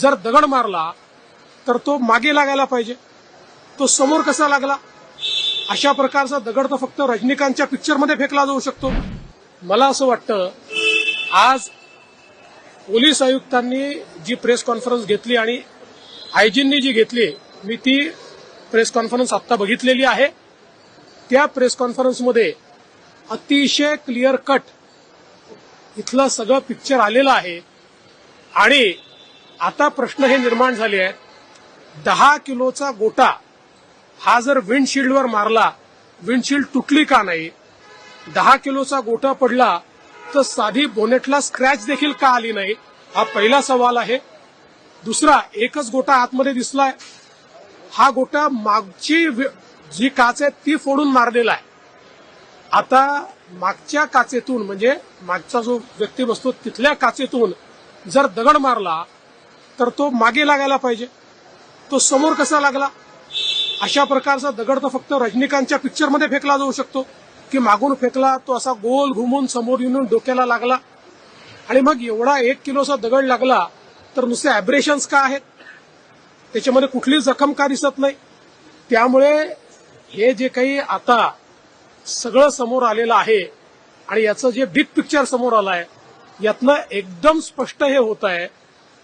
जर दगड मारला तर तो मागे लागायला पाहिजे. तो समोर कसा लागला? अशा प्रकारचा दगड तर फक्त रजनीकांतच्या पिक्चरमध्ये फेकला जाऊ शकतो. मला असं वाटतं आज पोलीस आयुक्तांनी जी प्रेस कॉन्फरन्स घेतली आणि आयजींनी जी घेतली मी ती प्रेस कॉन्फरन्स आत्ता बघितलेली आहे. त्या प्रेस कॉन्फरन्समध्ये अतिशय क्लिअर कट इथलं सगळं पिक्चर आलेलं आहे. आणि आता प्रश्न हे निर्माण झाले आहेत. दहा किलोचा गोटा हा जर विंडशिल्डवर मारला विंडशिल्ड तुटली का नाही? दहा किलोचा गोटा पडला तर साधी बोनेटला स्क्रॅच देखील का आली नाही? हा पहिला सवाल आहे. दुसरा एकच गोटा आतमध्ये दिसलाय. हा गोटा मागची जी काच आहे ती फोडून मारलेला आहे. आता मागच्या काचेतून म्हणजे मागचा जो व्यक्ती बसतो तिथल्या काचेतून जर दगड मारला तर तो मागे लागायला पाहिजे. तो समोर कसा लागला? अशा प्रकारचा दगड तर फक्त रजनीकांतच्या पिक्चरमध्ये फेकला जाऊ शकतो. की मागून फेकला तो असा गोल घुमून समोर येऊन डोक्याला लागला. आणि मग एवढा एक किलोचा दगड लागला तर नुसते ॲब्रेशन्स का आहेत? त्याच्यामध्ये कुठली जखम का दिसत नाही? त्यामुळे हे जे काही आता सगळं समोर आलेलं आहे आणि याचं जे बिग पिक्चर समोर आलं आहे यातनं एकदम स्पष्ट हे होत आहे